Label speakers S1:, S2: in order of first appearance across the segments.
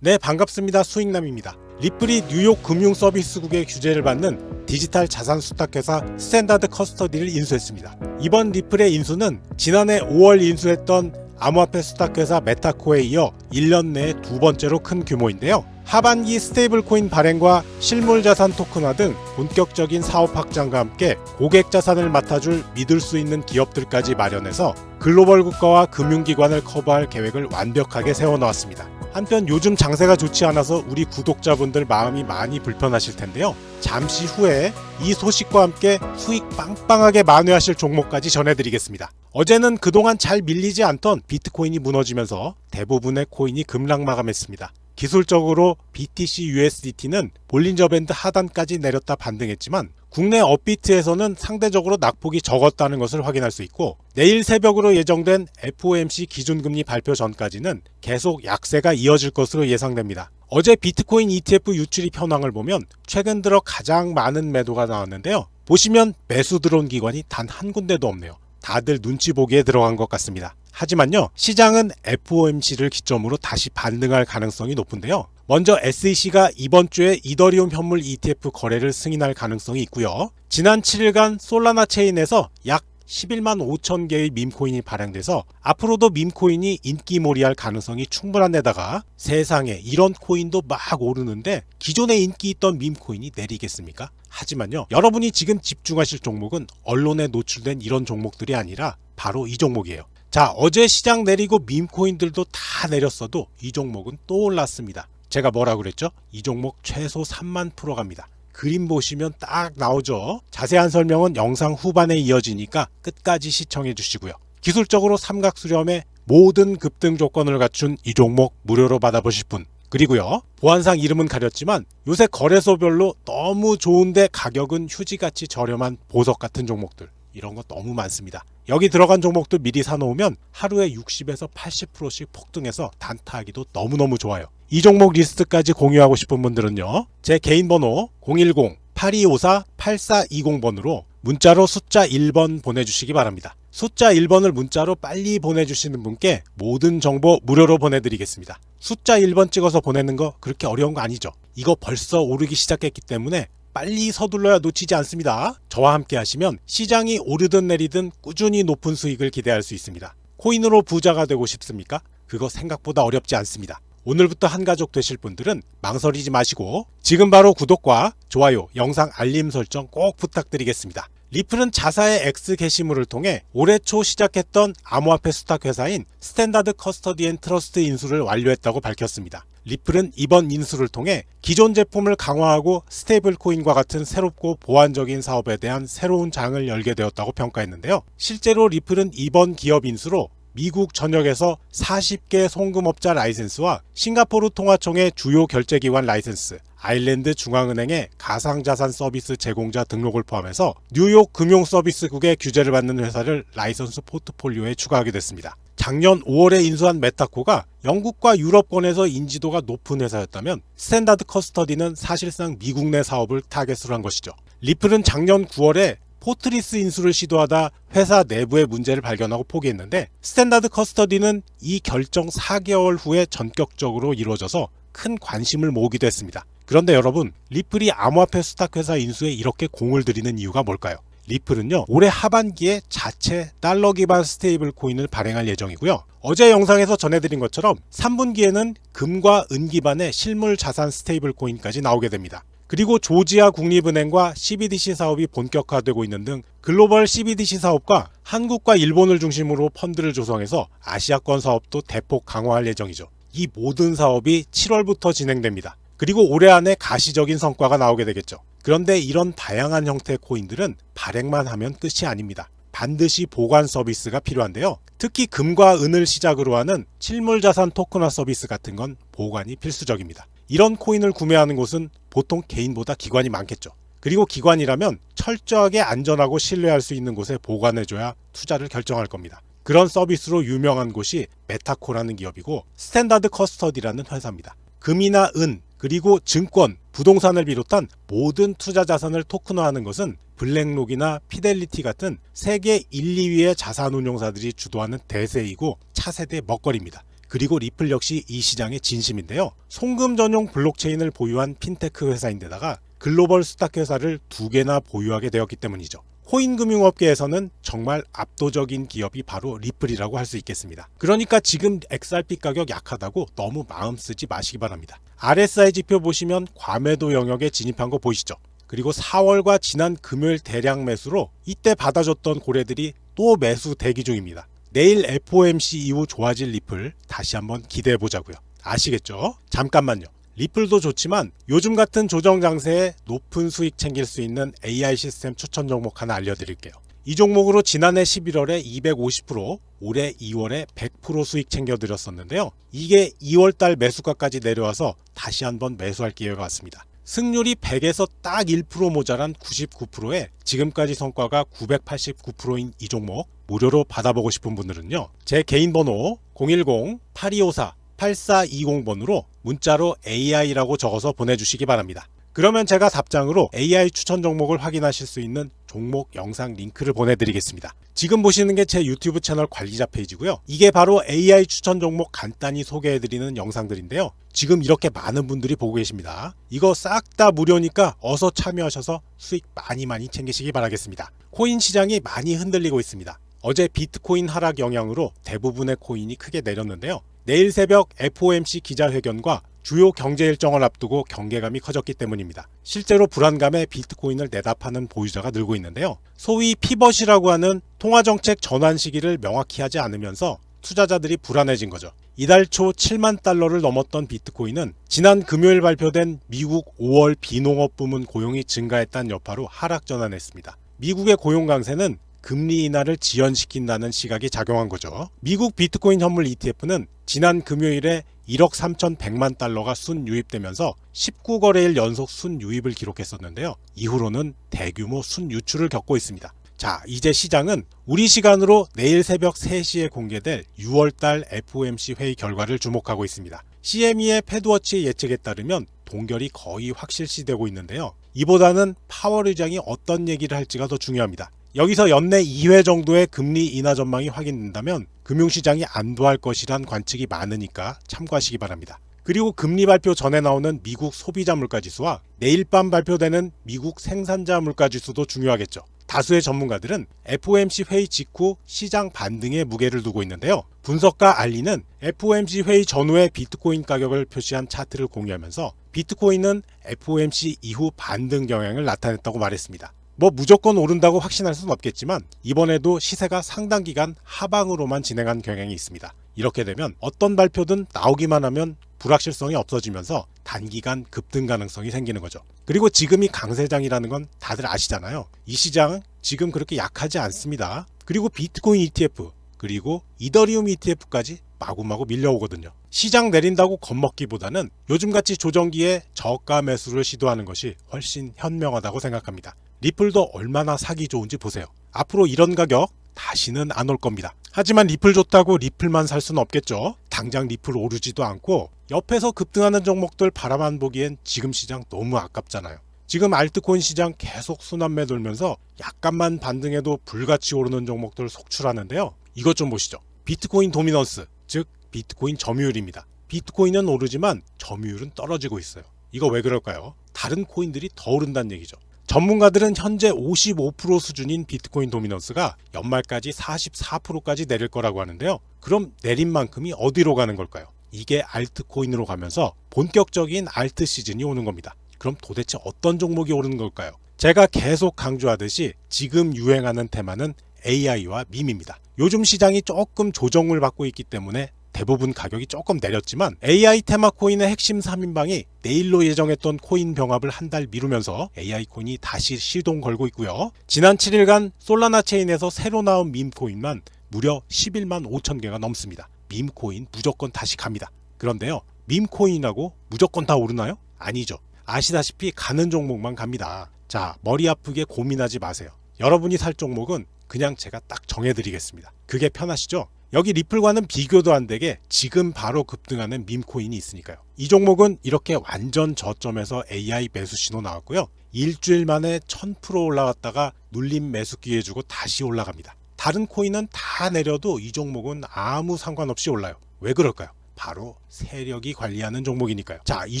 S1: 네, 반갑습니다. 수익남입니다. 리플이 뉴욕 금융 서비스국의 규제를 받는 디지털 자산 수탁회사 스탠다드 커스터디를 인수했습니다. 이번 리플의 인수는 지난해 5월 인수했던 암호화폐 수탁회사 메타코에 이어 1년 내에 두 번째로 큰 규모인데요. 하반기 스테이블 코인 발행과 실물 자산 토큰화 등 본격적인 사업 확장과 함께 고객 자산을 맡아줄 믿을 수 있는 기업들까지 마련해서 글로벌 국가와 금융기관을 커버할 계획을 완벽하게 세워놓았습니다. 한편 요즘 장세가 좋지 않아서 우리 구독자분들 마음이 많이 불편하실 텐데요. 잠시 후에 이 소식과 함께 수익 빵빵하게 만회하실 종목까지 전해드리겠습니다. 어제는 그동안 잘 밀리지 않던 비트코인이 무너지면서 대부분의 코인이 급락 마감했습니다. 기술적으로 BTC USDT는 볼린저 밴드 하단까지 내렸다 반등했지만 국내 업비트에서는 상대적으로 낙폭이 적었다는 것을 확인할 수 있고 내일 새벽으로 예정된 FOMC 기준금리 발표 전까지는 계속 약세가 이어질 것으로 예상됩니다. 어제 비트코인 ETF 유출입 현황을 보면 최근 들어 가장 많은 매도가 나왔는데요. 보시면 매수 들어온 기관이 단 한 군데도 없네요. 다들 눈치 보기에 들어간 것 같습니다. 하지만요, 시장은 FOMC를 기점으로 다시 반등할 가능성이 높은데요. 먼저 SEC가 이번 주에 이더리움 현물 ETF 거래를 승인할 가능성이 있고요. 지난 7일간 솔라나 체인에서 약 11만 5천 개의 밈코인이 발행돼서 앞으로도 밈코인이 인기몰이할 가능성이 충분한 데다가 세상에 이런 코인도 막 오르는데 기존에 인기 있던 밈코인이 내리겠습니까? 하지만요 여러분이 지금 집중하실 종목은 언론에 노출된 이런 종목들이 아니라 바로 이 종목이에요. 자 어제 시장 내리고 밈코인들도 다 내렸어도 이 종목은 또 올랐습니다. 제가 뭐라고 그랬죠? 이 종목 최소 3만 프로 갑니다. 그림 보시면 딱 나오죠. 자세한 설명은 영상 후반에 이어지니까 끝까지 시청해 주시고요. 기술적으로 삼각 수렴의 모든 급등 조건을 갖춘 이 종목 무료로 받아보실 분. 그리고요. 보안상 이름은 가렸지만 요새 거래소별로 너무 좋은데 가격은 휴지같이 저렴한 보석 같은 종목들. 이런 거 너무 많습니다. 여기 들어간 종목도 미리 사놓으면 하루에 60에서 80%씩 폭등해서 단타하기도 너무너무 좋아요. 이 종목 리스트까지 공유하고 싶은 분들은요. 제 개인 번호 010-8254-8420번으로 문자로 숫자 1번 보내주시기 바랍니다. 숫자 1번을 문자로 빨리 보내주시는 분께 모든 정보 무료로 보내드리겠습니다. 숫자 1번 찍어서 보내는 거 그렇게 어려운 거 아니죠? 이거 벌써 오르기 시작했기 때문에 빨리 서둘러야 놓치지 않습니다. 저와 함께 하시면 시장이 오르든 내리든 꾸준히 높은 수익을 기대할 수 있습니다. 코인으로 부자가 되고 싶습니까? 그거 생각보다 어렵지 않습니다. 오늘부터 한 가족 되실 분들은 망설이지 마시고 지금 바로 구독과 좋아요, 영상 알림 설정 꼭 부탁드리겠습니다. 리플은 자사의 X 게시물을 통해 올해 초 시작했던 암호화폐 수탁 회사인 스탠다드 커스터디 앤 트러스트 인수를 완료했다고 밝혔습니다. 리플은 이번 인수를 통해 기존 제품을 강화하고 스테이블 코인과 같은 새롭고 보완적인 사업에 대한 새로운 장을 열게 되었다고 평가했는데요. 실제로 리플은 이번 기업 인수로 미국 전역에서 40개 송금업자 라이센스와 싱가포르 통화청의 주요 결제기관 라이센스, 아일랜드 중앙은행의 가상자산 서비스 제공자 등록을 포함해서 뉴욕 금융서비스국의 규제를 받는 회사를 라이선스 포트폴리오에 추가하게 됐습니다. 작년 5월에 인수한 메타코가 영국과 유럽권에서 인지도가 높은 회사였다면 스탠다드 커스터디는 사실상 미국 내 사업을 타겟으로 한 것이죠. 리플은 작년 9월에 포트리스 인수를 시도하다 회사 내부의 문제를 발견하고 포기했는데 스탠다드 커스터디는 이 결정 4개월 후에 전격적으로 이루어져서 큰 관심을 모으기도 했습니다. 그런데 여러분, 리플이 암호화폐 수탁 회사 인수에 이렇게 공을 들이는 이유가 뭘까요? 리플은요, 올해 하반기에 자체 달러 기반 스테이블 코인을 발행할 예정이고요. 어제 영상에서 전해드린 것처럼 3분기에는 금과 은 기반의 실물 자산 스테이블 코인까지 나오게 됩니다. 그리고 조지아 국립은행과 CBDC 사업이 본격화되고 있는 등 글로벌 CBDC 사업과 한국과 일본을 중심으로 펀드를 조성해서 아시아권 사업도 대폭 강화할 예정이죠. 이 모든 사업이 7월부터 진행됩니다. 그리고 올해 안에 가시적인 성과가 나오게 되겠죠. 그런데 이런 다양한 형태의 코인들은 발행만 하면 끝이 아닙니다. 반드시 보관 서비스가 필요한데요. 특히 금과 은을 시작으로 하는 실물 자산 토큰화 서비스 같은 건 보관이 필수적입니다. 이런 코인을 구매하는 곳은 보통 개인보다 기관이 많겠죠. 그리고 기관이라면 철저하게 안전하고 신뢰할 수 있는 곳에 보관해줘야 투자를 결정할 겁니다. 그런 서비스로 유명한 곳이 메타코라는 기업이고 스탠다드 커스터디라는 회사입니다. 금이나 은, 그리고 증권, 부동산을 비롯한 모든 투자 자산을 토큰화하는 것은 블랙록이나 피델리티 같은 세계 1, 2위의 자산 운용사들이 주도하는 대세이고 차세대 먹거리입니다. 그리고 리플 역시 이 시장의 진심인데요. 송금 전용 블록체인을 보유한 핀테크 회사인데다가 글로벌 스탁 회사를 두 개나 보유하게 되었기 때문이죠. 코인 금융업계에서는 정말 압도적인 기업이 바로 리플이라고 할 수 있겠습니다. 그러니까 지금 XRP 가격 약하다고 너무 마음 쓰지 마시기 바랍니다. RSI 지표 보시면 과매도 영역에 진입한 거 보이시죠? 그리고 4월과 지난 금요일 대량 매수로 이때 받아줬던 고래들이 또 매수 대기 중입니다. 내일 FOMC 이후 좋아질 리플 다시 한번 기대해 보자고요. 아시겠죠? 잠깐만요. 리플도 좋지만 요즘 같은 조정 장세에 높은 수익 챙길 수 있는 AI 시스템 추천 종목 하나 알려드릴게요. 이 종목으로 지난해 11월에 250%, 올해 2월에 100% 수익 챙겨드렸었는데요. 이게 2월달 매수가까지 내려와서 다시 한번 매수할 기회가 왔습니다. 승률이 100에서 딱 1% 모자란 99%에 지금까지 성과가 989%인 이 종목 무료로 받아보고 싶은 분들은요. 제 개인 번호 010-8254-8420번으로 문자로 AI라고 적어서 보내주시기 바랍니다. 그러면 제가 답장으로 AI 추천 종목을 확인하실 수 있는 종목 영상 링크를 보내드리겠습니다. 지금 보시는 게 제 유튜브 채널 관리자 페이지고요. 이게 바로 AI 추천 종목 간단히 소개해드리는 영상들인데요. 지금 이렇게 많은 분들이 보고 계십니다. 이거 싹 다 무료니까 어서 참여하셔서 수익 많이 많이 챙기시기 바라겠습니다. 코인 시장이 많이 흔들리고 있습니다. 어제 비트코인 하락 영향으로 대부분의 코인이 크게 내렸는데요. 내일 새벽 FOMC 기자회견과 주요 경제 일정을 앞두고 경계감이 커졌기 때문입니다. 실제로 불안감에 비트코인을 내다파는 보유자가 늘고 있는데요. 소위 피벗이라고 하는 통화정책 전환 시기를 명확히 하지 않으면서 투자자들이 불안해진 거죠. 이달 초 7만 달러를 넘었던 비트코인은 지난 금요일 발표된 미국 5월 비농업 부문 고용이 증가했다는 여파로 하락 전환했습니다. 미국의 고용 강세는 금리 인하를 지연시킨다는 시각이 작용한 거죠. 미국 비트코인 현물 ETF는 지난 금요일에 1억 3,100만 달러가 순유입되면서 19거래일 연속 순유입을 기록했었는데요. 이후로는 대규모 순유출을 겪고 있습니다. 자, 이제 시장은 우리 시간으로 내일 새벽 3시에 공개될 6월달 FOMC 회의 결과를 주목하고 있습니다. CME의 패드워치 예측에 따르면 동결이 거의 확실시되고 있는데요. 이보다는 파월 의장이 어떤 얘기를 할지가 더 중요합니다. 여기서 연내 2회 정도의 금리 인하 전망이 확인된다면 금융시장이 안도할 것이란 관측이 많으니까 참고하시기 바랍니다. 그리고 금리 발표 전에 나오는 미국 소비자 물가지수와 내일 밤 발표되는 미국 생산자 물가지수도 중요하겠죠. 다수의 전문가들은 FOMC 회의 직후 시장 반등에 무게를 두고 있는데요. 분석가 알리는 FOMC 회의 전후의 비트코인 가격을 표시한 차트를 공유하면서 비트코인은 FOMC 이후 반등 경향을 나타냈다고 말했습니다. 뭐 무조건 오른다고 확신할 수는 없겠지만 이번에도 시세가 상당 기간 하방으로만 진행한 경향이 있습니다. 이렇게 되면 어떤 발표든 나오기만 하면 불확실성이 없어지면서 단기간 급등 가능성이 생기는 거죠. 그리고 지금이 강세장이라는 건 다들 아시잖아요. 이 시장은 지금 그렇게 약하지 않습니다. 그리고 비트코인 ETF 그리고 이더리움 ETF까지 마구마구 밀려오거든요. 시장 내린다고 겁먹기보다는 요즘같이 조정기에 저가 매수를 시도하는 것이 훨씬 현명하다고 생각합니다. 리플도 얼마나 사기 좋은지 보세요. 앞으로 이런 가격 다시는 안 올 겁니다. 하지만 리플 좋다고 리플만 살 수는 없겠죠. 당장 리플 오르지도 않고 옆에서 급등하는 종목들 바라만 보기엔 지금 시장 너무 아깝잖아요. 지금 알트코인 시장 계속 순환매 돌면서 약간만 반등해도 불같이 오르는 종목들 속출하는데요. 이것 좀 보시죠. 비트코인 도미넌스, 즉 비트코인 점유율입니다. 비트코인은 오르지만 점유율은 떨어지고 있어요. 이거 왜 그럴까요? 다른 코인들이 더 오른다는 얘기죠. 전문가들은 현재 55% 수준인 비트코인 도미넌스가 연말까지 44%까지 내릴 거라고 하는데요. 그럼 내린 만큼이 어디로 가는 걸까요? 이게 알트코인으로 가면서 본격적인 알트 시즌이 오는 겁니다. 그럼 도대체 어떤 종목이 오르는 걸까요? 제가 계속 강조하듯이 지금 유행하는 테마는 AI와 밈입니다. 요즘 시장이 조금 조정을 받고 있기 때문에 대부분 가격이 조금 내렸지만 AI 테마 코인의 핵심 3인방이 내일로 예정했던 코인 병합을 한 달 미루면서 AI 코인이 다시 시동 걸고 있고요. 지난 7일간 솔라나 체인에서 새로 나온 밈 코인만 무려 11만 5천 개가 넘습니다. 밈 코인 무조건 다시 갑니다. 그런데요. 밈 코인이라고 무조건 다 오르나요? 아니죠. 아시다시피 가는 종목만 갑니다. 자, 머리 아프게 고민하지 마세요. 여러분이 살 종목은 그냥 제가 딱 정해드리겠습니다. 그게 편하시죠? 여기 리플과는 비교도 안 되게 지금 바로 급등하는 밈코인이 있으니까요. 이 종목은 이렇게 완전 저점에서 AI 매수 신호 나왔고요. 일주일 만에 1000% 올라갔다가 눌림 매수 기회 주고 다시 올라갑니다. 다른 코인은 다 내려도 이 종목은 아무 상관없이 올라요. 왜 그럴까요? 바로 세력이 관리하는 종목이니까요. 자, 이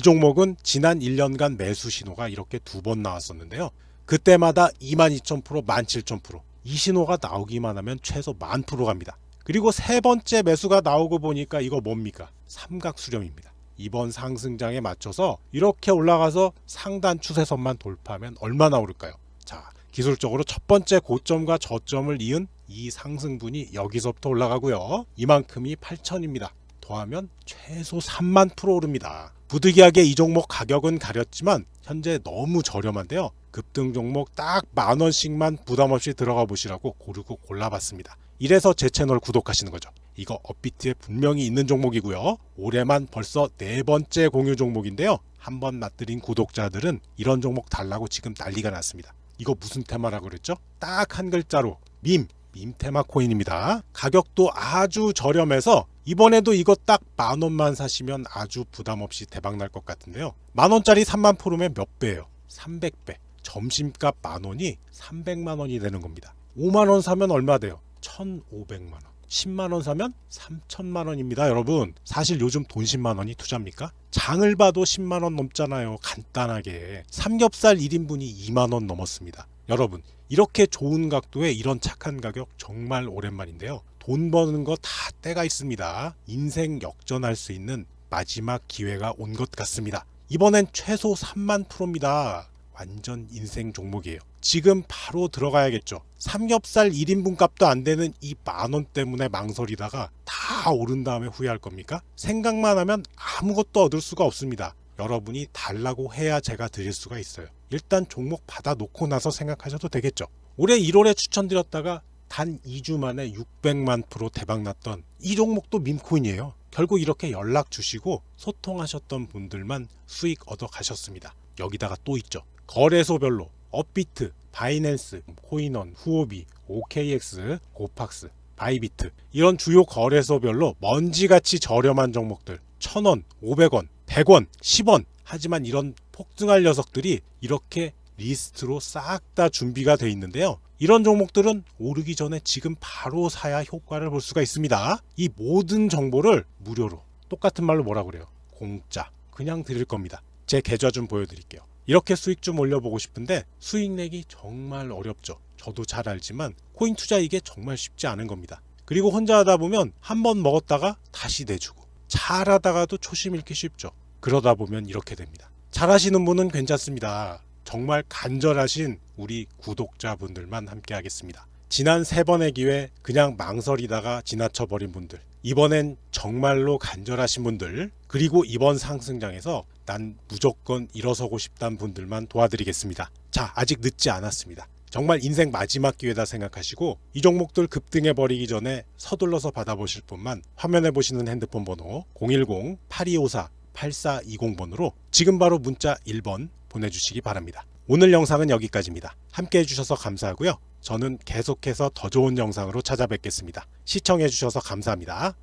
S1: 종목은 지난 1년간 매수 신호가 이렇게 두 번 나왔었는데요. 그때마다 22,000%, 17,000%. 이 신호가 나오기만 하면 최소 만 프로 갑니다. 그리고 세 번째 매수가 나오고 보니까 이거 뭡니까? 삼각 수렴입니다. 이번 상승장에 맞춰서 이렇게 올라가서 상단 추세선만 돌파하면 얼마나 오를까요? 자, 기술적으로 첫 번째 고점과 저점을 이은 이 상승분이 여기서부터 올라가고요. 이만큼이 8천입니다. 더하면 최소 3만 프로 오릅니다. 부득이하게 이 종목 가격은 가렸지만 현재 너무 저렴한데요. 급등 종목 딱 만 원씩만 부담 없이 들어가 보시라고 고르고 골라봤습니다. 이래서 제 채널 구독하시는 거죠. 이거 업비트에 분명히 있는 종목이고요. 올해만 벌써 네 번째 공유 종목인데요. 한번 맛들인 구독자들은 이런 종목 달라고 지금 난리가 났습니다. 이거 무슨 테마라고 그랬죠? 딱 한 글자로 밈, 밈 테마 코인입니다. 가격도 아주 저렴해서 이번에도 이거 딱 만 원만 사시면 아주 부담 없이 대박 날 것 같은데요. 만 원짜리 3만 프로면 몇 배예요? 300배. 점심값 만 원이 300만 원이 되는 겁니다. 5만 원 사면 얼마 돼요? 1,500만 원. 10만 원 사면 3천만 원입니다, 여러분. 사실 요즘 돈 10만 원이 투자입니까? 장을 봐도 10만 원 넘잖아요. 간단하게. 삼겹살 1인분이 2만 원 넘었습니다. 여러분, 이렇게 좋은 각도에 이런 착한 가격 정말 오랜만인데요. 돈 버는 거 다 때가 있습니다. 인생 역전할 수 있는 마지막 기회가 온 것 같습니다. 이번엔 최소 3만 프로입니다. 완전 인생 종목이에요. 지금 바로 들어가야겠죠. 삼겹살 1인분 값도 안 되는 이 만 원 때문에 망설이다가 다 오른 다음에 후회할 겁니까? 생각만 하면 아무것도 얻을 수가 없습니다. 여러분이 달라고 해야 제가 드릴 수가 있어요. 일단 종목 받아 놓고 나서 생각하셔도 되겠죠. 올해 1월에 추천드렸다가 단 2주 만에 600만 프로 대박 났던 이 종목도 밈코인이에요. 결국 이렇게 연락 주시고 소통하셨던 분들만 수익 얻어 가셨습니다. 여기다가 또 있죠. 거래소별로 업비트, 바이낸스, 코인원, 후오비, OKX, 고팍스, 바이비트 이런 주요 거래소별로 먼지같이 저렴한 종목들 1000원, 500원, 100원, 10원 하지만 이런 폭등할 녀석들이 이렇게 리스트로 싹 다 준비가 돼 있는데요. 이런 종목들은 오르기 전에 지금 바로 사야 효과를 볼 수가 있습니다. 이 모든 정보를 무료로 똑같은 말로 뭐라 그래요? 공짜 그냥 드릴 겁니다. 제 계좌 좀 보여드릴게요. 이렇게 수익 좀 올려보고 싶은데 수익 내기 정말 어렵죠. 저도 잘 알지만 코인 투자 이게 정말 쉽지 않은 겁니다. 그리고 혼자 하다 보면 한 번 먹었다가 다시 내주고 잘 하다가도 초심 잃기 쉽죠. 그러다 보면 이렇게 됩니다. 잘 하시는 분은 괜찮습니다. 정말 간절하신 우리 구독자분들만 함께 하겠습니다. 지난 세 번의 기회 그냥 망설이다가 지나쳐 버린 분들 이번엔 정말로 간절하신 분들 그리고 이번 상승장에서 난 무조건 일어서고 싶다는 분들만 도와드리겠습니다. 자 아직 늦지 않았습니다. 정말 인생 마지막 기회다 생각하시고 이 종목들 급등해 버리기 전에 서둘러서 받아보실 분만 화면에 보시는 핸드폰 번호 010-8254-8420번으로 지금 바로 문자 1번 보내주시기 바랍니다. 오늘 영상은 여기까지입니다. 함께 해주셔서 감사하고요. 저는 계속해서 더 좋은 영상으로 찾아뵙겠습니다. 시청해주셔서 감사합니다.